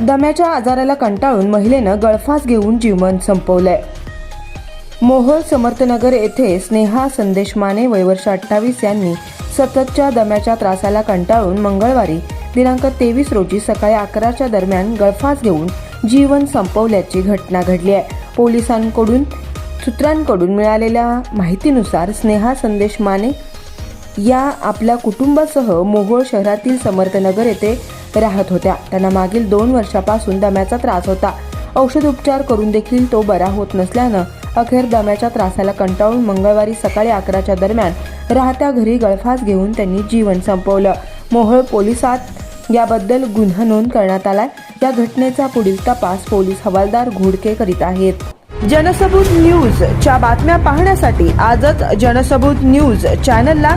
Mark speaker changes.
Speaker 1: दम्याच्या आजाराला कंटाळून महिलेनं गळफास घेऊन जीवन संपवलंय. मोहोळ समर्थनगर येथे स्नेहा संदेश माने वयवर्ष अठ्ठावीस यांनी सततच्या दम्याच्या त्रासाला कंटाळून मंगळवारी दिनांक तेवीस रोजी सकाळी अकराच्या दरम्यान गळफास घेऊन जीवन संपवल्याची घटना घडली आहे. पोलिसांकडून सूत्रांकडून मिळालेल्या माहितीनुसार स्नेहा संदेश माने या आपल्या कुटुंबासह मोहोळ शहरातील समर्थनगर येथे राहत होत्या. त्यांना मागील दोन वर्षापासून दम्याचा त्रास होता. औषध उपचार करून देखील तो बरा होत नसल्यानं अखेर दम्याच्या त्रासाला कंटाळून मंगळवारी सकाळी अकराच्या दरम्यान राहत्या घरी गळफास घेऊन त्यांनी जीवन संपवलं. मोहोळ पोलिसात याबद्दल गुन्हा नोंद करण्यात आलाय. या घटनेचा पुढील तपास पोलीस हवालदार घोडके करीत आहेत. जनसबूत न्यूज च्या बातम्या पाहण्यासाठी आजच जनसबूत न्यूज चॅनलला